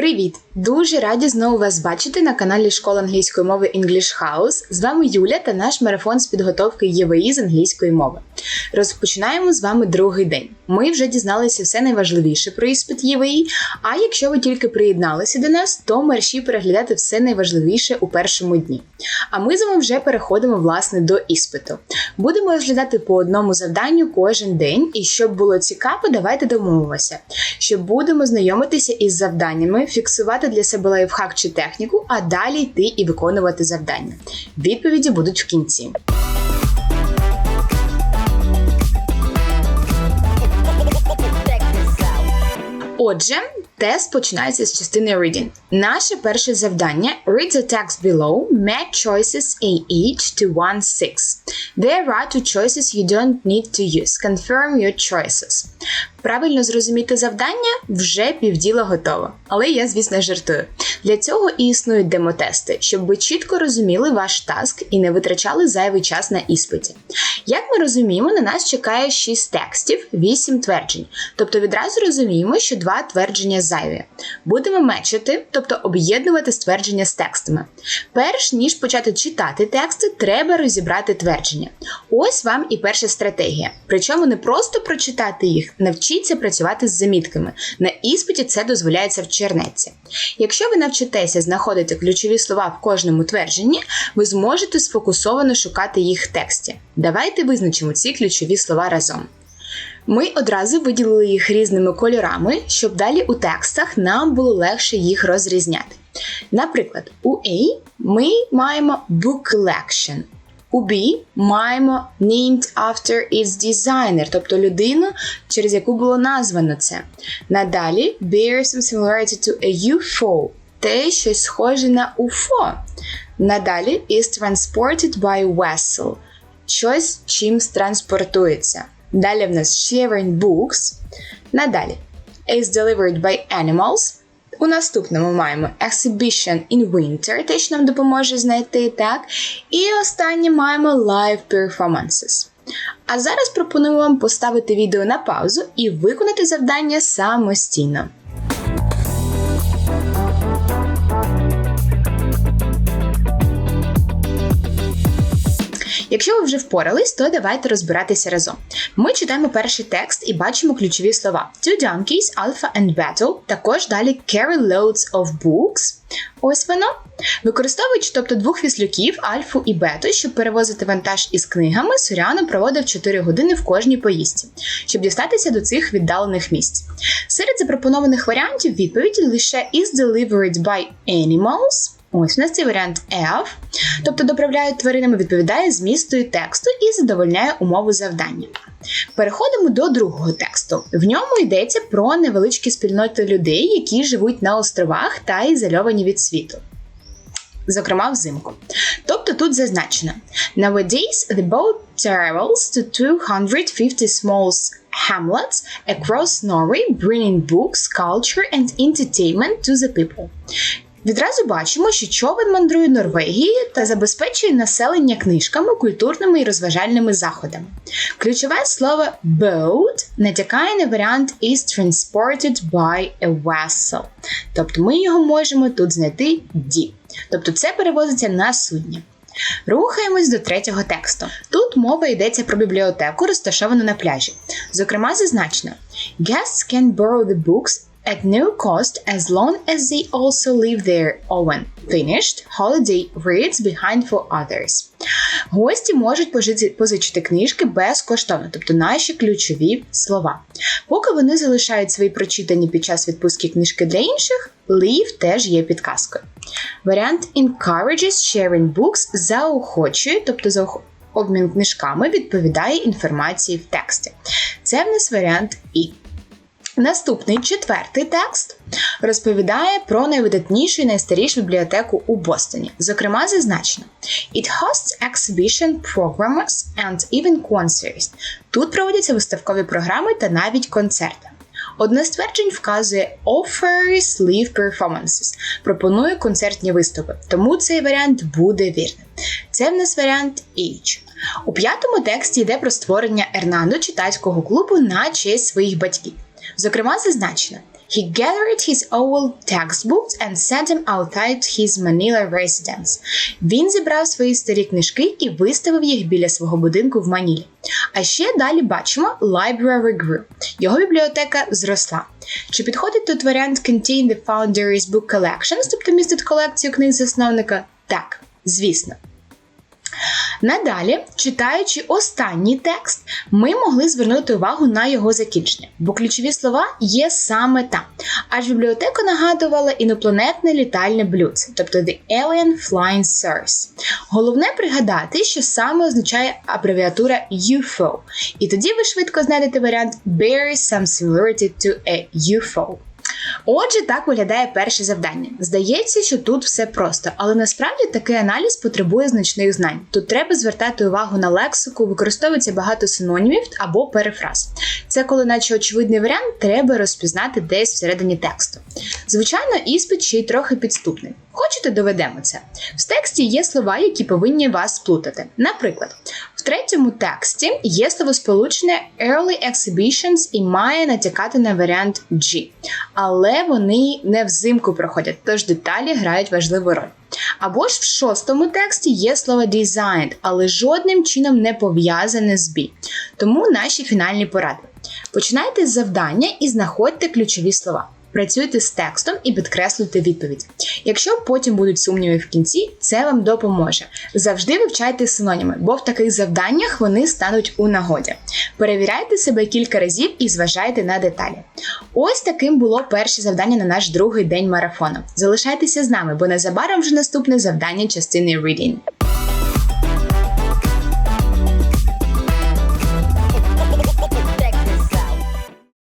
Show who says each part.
Speaker 1: Привіт! Дуже раді знову вас бачити на каналі Школа англійської мови English House. З вами Юля та наш марафон з підготовки ЄВІ з англійської мови. Розпочинаємо з вами другий день. Ми вже дізналися все найважливіше про іспит ЄВІ, а якщо ви тільки приєдналися до нас, то мерші переглядати все найважливіше у першому дні. А ми з вами вже переходимо власне до іспиту. Будемо розглядати по одному завданню кожен день, і щоб було цікаво, давайте домовимося, що будемо знайомитися із завданнями, фіксувати для себе лайфхак чи техніку, а далі йти і виконувати завдання. Відповіді будуть в кінці. Отже, тест починається з частини reading. Наше перше завдання read the text below, match choices A each to 1 6. There are two choices you don't need to use. Confirm your choices. Правильно зрозуміти завдання вже півділа готово. Але я, звісно, жартую. Для цього і існують демотести, щоб ви чітко розуміли ваш таск і не витрачали зайвий час на іспиті. Як ми розуміємо, на нас чекає 6 текстів, 8 тверджень. Тобто відразу розуміємо, що два твердження зайві. Будемо мечити, тобто об'єднувати ствердження з текстами. Перш ніж почати читати тексти, треба розібрати твердження. Ось вам і перша стратегія. Причому не просто прочитати їх, навчіться працювати з замітками. На іспиті це дозволяється в чернеці. Якщо ви навчитеся знаходити ключові слова в кожному твердженні, ви зможете сфокусовано шукати їх в тексті. Давайте визначимо ці ключові слова разом. Ми одразу виділили їх різними кольорами, щоб далі у текстах нам було легше їх розрізняти. Наприклад, у A ми маємо book collection, у B маємо named after its designer, тобто людину, через яку було названо це. Надалі bear some similarity to a UFO, те щось схоже на UFO. Надалі is transported by vessel, щось чимсь транспортується. Далі в нас sharing books. Надалі is delivered by animals. У наступному маємо Exhibition in Winter, те, що нам допоможе знайти, так. І останнє маємо Live Performances. А зараз пропоную вам поставити відео на паузу і виконати завдання самостійно. Якщо ви вже впорались, то давайте розбиратися разом. Ми читаємо перший текст і бачимо ключові слова: Two donkeys, Alpha and Battle, також далі carry loads of books. Ось воно. Використовуючи, тобто двох віслюків, альфу і бету, щоб перевозити вантаж із книгами, Суряно проводив 4 години в кожній поїздці, щоб дістатися до цих віддалених місць. Серед запропонованих варіантів відповіді лише is delivered by animals. Ось у нас цей варіант F, тобто доправляють тваринами, відповідає змісту і тексту і задовольняє умову завдання. Переходимо до другого тексту. В ньому йдеться про невеличкі спільноти людей, які живуть на островах та ізольовані від світу. Зокрема, взимку. Тобто тут зазначено: Nowadays, the boat travels to 250 small hamlets across Norway, bringing books, culture and entertainment to the people. Відразу бачимо, що човен мандрує Норвегією та забезпечує населення книжками, культурними і розважальними заходами. Ключове слово boat натякає на варіант is transported by a vessel. Тобто ми його можемо тут знайти D. Тобто це перевозиться на судні. Рухаємось до третього тексту. Тут мова йдеться про бібліотеку, розташовану на пляжі. Зокрема, зазначено: Guests can borrow the books at no cost as long as they also leave their own finished holiday reads behind for others. Гості можуть позичити книжки безкоштовно, тобто наші ключові слова. Поки вони залишають свої прочитані під час відпустки книжки для інших, leave теж є підказкою. Варіант encourages sharing books заохочує, тобто заохочує. Обмін книжками відповідає інформації в тексті. Це в нас варіант І. Наступний четвертий текст розповідає про найвидатнішу і найстарішу бібліотеку у Бостоні. Зокрема, зазначено: It hosts exhibition programs and even concerts. Тут проводяться виставкові програми та навіть концерти. Одне з тверджень вказує offers live performances, пропонує концертні виступи, тому цей варіант буде вірним. Це в нас варіант H. У п'ятому тексті йде про створення Ернандо читацького клубу на честь своїх батьків. Зокрема, зазначено He gathered his old textbooks and set them outside his Manila residence. Він зібрав свої старі книжки і виставив їх біля свого будинку в Манілі. А ще далі бачимо library grew. Його бібліотека зросла. Чи підходить тут варіант contain the founder's book collections, тобто містить колекцію книг засновника? Так, звісно. Надалі, читаючи останній текст, ми могли звернути увагу на його закінчення, бо ключові слова є саме там. Аж бібліотека нагадувала інопланетне літальне блюдце, тобто The Alien Flying Sauce. Головне пригадати, що саме означає абревіатура UFO. І тоді ви швидко знайдете варіант bears some similarity to a UFO. Отже, так виглядає перше завдання. Здається, що тут все просто, але насправді такий аналіз потребує значних знань. Тут треба звертати увагу на лексику, використовується багато синонімів або перефраз. Це коли, наче очевидний варіант, треба розпізнати десь всередині тексту. Звичайно, іспит ще й трохи підступний. Хочете, доведемо це. В тексті є слова, які повинні вас сплутати. Наприклад, в третьому тексті є словосполучення Early Exhibitions і має натякати на варіант G. Але вони не взимку проходять, тож деталі грають важливу роль. Або ж в шостому тексті є слово designed, але жодним чином не пов'язане з B. Тому наші фінальні поради. Починайте з завдання і знаходьте ключові слова. Працюйте з текстом і підкреслюйте відповідь. Якщо потім будуть сумніви в кінці, це вам допоможе. Завжди вивчайте синоніми, бо в таких завданнях вони стануть у нагоді. Перевіряйте себе кілька разів і зважайте на деталі. Ось таким було перше завдання на наш другий день марафону. Залишайтеся з нами, бо незабаром вже наступне завдання частини Reading.